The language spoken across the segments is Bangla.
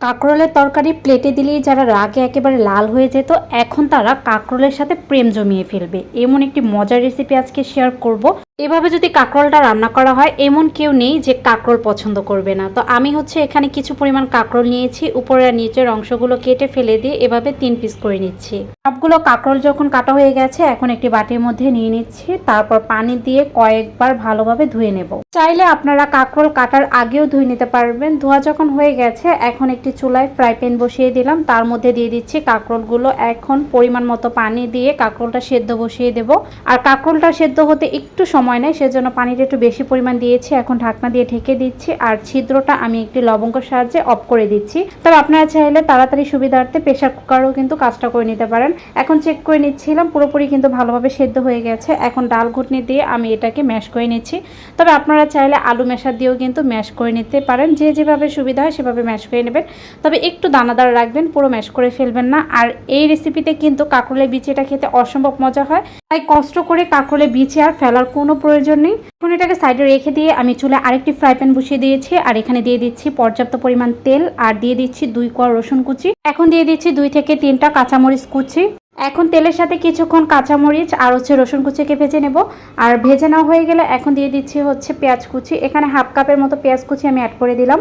কাঁকরোলের তরকারি প্লেটে দিলেই যারা রাগে একেবারে লাল হয়ে যেত, এখন তারা কাঁকরোলের সাথে প্রেম জমিয়ে ফেলবে। এমন একটি মজার রেসিপি আজকে শেয়ার করব। এভাবে যদি কাঁকরোলটা রান্না করা হয়, এমন কেউ নেই যে কাঁকরোল পছন্দ করবে না। তো আমি হচ্ছে এখানে কিছু পরিমাণ কাঁকরোল নিয়েছি, উপরে আর নিচের অংশগুলো কেটে ফেলে দিয়ে এভাবে তিন পিস করে নিচ্ছি। সবগুলো কাঁকরোল যখন কাটা হয়ে গেছে, এখন একটি বাটির মধ্যে নিয়ে নিচ্ছি, তারপর পানি দিয়ে কয়েকবার ভালোভাবে ধুয়ে নেব। চাইলে আপনারা কাঁকরোল কাটার আগেও ধুয়ে নিতে পারবেন। ধোয়া যখন হয়ে গেছে, এখন একটি চুলায় ফ্রাই প্যান বসিয়ে দিলাম। তার মধ্যে দিয়ে দিচ্ছি কাঁকরোলগুলো। এখন পরিমাণ মতো পানি দিয়ে কাঁকরোলটা সেদ্ধ বসিয়ে দেব। আর কাঁকরোলটা সেদ্ধ হতে একটু সময় নেয়, সেজন্য পানিটা একটু বেশি পরিমাণ দিয়েছি। এখন ঢাকনা দিয়ে ঢেকে দিচ্ছি আর ছিদ্রটা আমি একটি লবঙ্গের সাহায্যে অফ করে দিচ্ছি। তবে আপনারা চাইলে তাড়াতাড়ি সুবিধার্থে প্রেশার কুকারও কিন্তু কাজটা করে নিতে পারেন। এখন চেক করে নিচ্ছিলাম, পুরোপুরি কিন্তু ভালোভাবে সেদ্ধ হয়ে গেছে। এখন ডাল ঘুটনি দিয়ে আমি এটাকে ম্যাশ করে নিচ্ছি। তবে আপনারা চাইলে আলু মেশার দিয়েও কিন্তু ম্যাশ করে নিতে পারেন। যে যেভাবে সুবিধা হয় সেভাবে ম্যাশ করে নেবেন। তবে একটু দানাদার রাখবেন, পুরো ম্যাশ করে ফেলবেন না। আর এই রেসিপিতে কিন্তু কাঁকরোলের বিচিটা খেতে অসম্ভব মজা হয়। তাই কষ্ট করে কাঁকরোলের বিচি আর ফেলার কোনো প্রয়োজন নেই। এখন এটাকে সাইডে রেখে দিয়ে আমি চুলে আরেকটি ফ্রাই প্যান বসিয়ে দিয়েছি। আর এখানে দিয়ে দিচ্ছি পর্যাপ্ত পরিমাণ তেল। আর দিয়ে দিচ্ছি দুই কোয়া রসুন কুচি। এখন দিয়ে দিচ্ছি দুই থেকে তিনটা কাঁচামরিচ কুচি। এখন তেলের সাথে কিছুক্ষণ কাঁচামরিচ আর হচ্ছে রসুন কুচিকে ভেজে নেব। আর ভেজে নেওয়া হয়ে গেলে এখন দিয়ে দিচ্ছি হচ্ছে পেঁয়াজ কুচি। এখানে হাফ কাপের মতো পেঁয়াজ কুচি আমি অ্যাড করে দিলাম।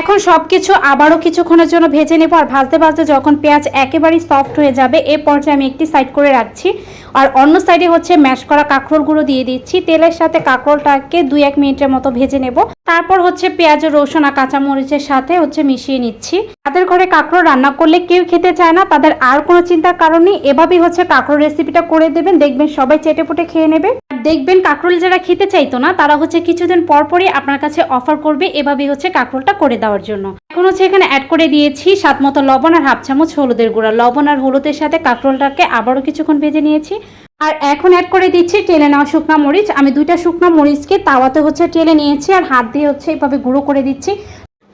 এখন সব কিছু আবারও কিছুক্ষণের জন্য ভেজে নেব আর ভাজতে ভাজতে যখন পেঁয়াজ একেবারেই সফট হয়ে যাবে, এ পর্যায়ে আমি একটি সাইড করে রাখছি। আর অন্য সাইডে হচ্ছে ম্যাশ করা কাঁকরোলগুলো দিয়ে দিচ্ছি। তেলের সাথে কাঁকরোলটাকে দুই এক মিনিটের মতো ভেজে নেব। তারপর হচ্ছে পেঁয়াজ, রসুন আর কাঁচামরিচের সাথে হচ্ছে মিশিয়ে নিচ্ছি। তাদের ঘরে কাঁকরোল রান্না করলে কেউ খেতে চায় না, তাদের আর কোনো চিন্তার কারণ নেই। এভাবেই হচ্ছে কাঁকরোল রেসিপিটা করে দেবেন, দেখবেন সবাই চেটে পুটে খেয়ে নেবে। আর দেখবেন কাঁকরোল যারা খেতে চাইতো না, তারা হচ্ছে কিছুদিন পর পরই আপনার কাছে অফার করবে, এভাবেই হচ্ছে কাঁকরোলটা করে দেওয়ার জন্য। এখন হচ্ছে এখানে অ্যাড করে দিয়েছি স্বাদ মতো লবণ আর হাফ চামচ হলুদের গুঁড়া। লবণ আর হলুদের সাথে কাঁকরোলটাকে আবারও কিছুক্ষণ ভেজে নিয়েছি। আর এখন অ্যাড করে দিচ্ছি টেলে নেওয়া শুকনো মরিচ। আমি দুইটা শুকনো মরিচকে তাওয়াতে হচ্ছে টেলে নিয়েছি আর হাত দিয়ে হচ্ছে এইভাবে গুঁড়ো করে দিচ্ছি।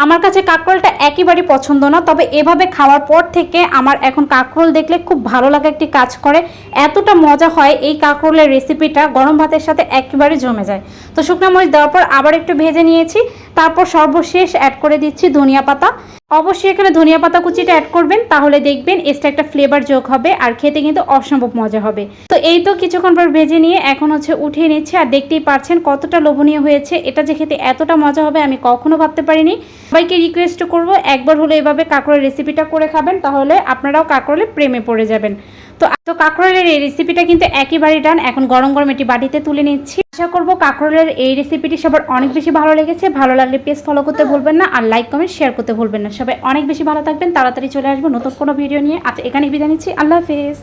আমার কাছে কাঁকরোলটা একেবারেই পছন্দ না, তবে এভাবে খাওয়ার পর থেকে আমার এখন কাঁকরোল দেখলে খুব ভালো লাগা একটি কাজ করে। এতটা মজা হয় এই কাঁকরোলের রেসিপিটা গরম ভাতের সাথে একেবারে জমে যায়। তো শুকনো মরিচ দেওয়ার পর আবার একটু ভেজে নিয়েছি, তারপর সর্বশেষ অ্যাড করে দিচ্ছি ধনিয়া পাতা। অবশ্যই এখানে ধনিয়া পাতা কুচিটা অ্যাড করবেন, তাহলে দেখবেন এক্সট্রা একটা ফ্লেভার যোগ হবে আর খেতে কিন্তু অসম্ভব মজা হবে। তো এই তো কিছুক্ষণ পর ভেজে নিয়ে এখন হচ্ছে উঠিয়ে নিচ্ছে আর দেখতেই পাচ্ছেন কতটা লোভনীয় হয়েছে, এটা যে খেতে এতটা মজা হবে আমি কখনো ভাবতে পারিনি। সবাইকে রিকোয়েস্ট করব, একবার হলো এভাবে কাঁকড়ের রেসিপিটা করে খাবেন, তাহলে আপনারাও কাঁকড়ের প্রেমে পড়ে যাবেন। তো তো কাঁকরোলের এই রেসিপিটা কিন্তু একেবারে ডান এখন গরম গরম এটি বাটিতে তুলে নিচ্ছি। আশা করব কাঁকরোলের এই রেসিপিটি সবার অনেক বেশি ভালো লেগেছে, ভালো লাগলে পেজ ফলো করতে ভুলবেন না, আর লাইক কমেন্ট শেয়ার করতে ভুলবেন না। সবাই অনেক বেশি ভালো থাকবেন, তাড়াতাড়ি চলে আসব নতুন কোনো ভিডিও নিয়ে। আচ্ছা এখানে বিদায় নিচ্ছি। আল্লাহ হাফেজ।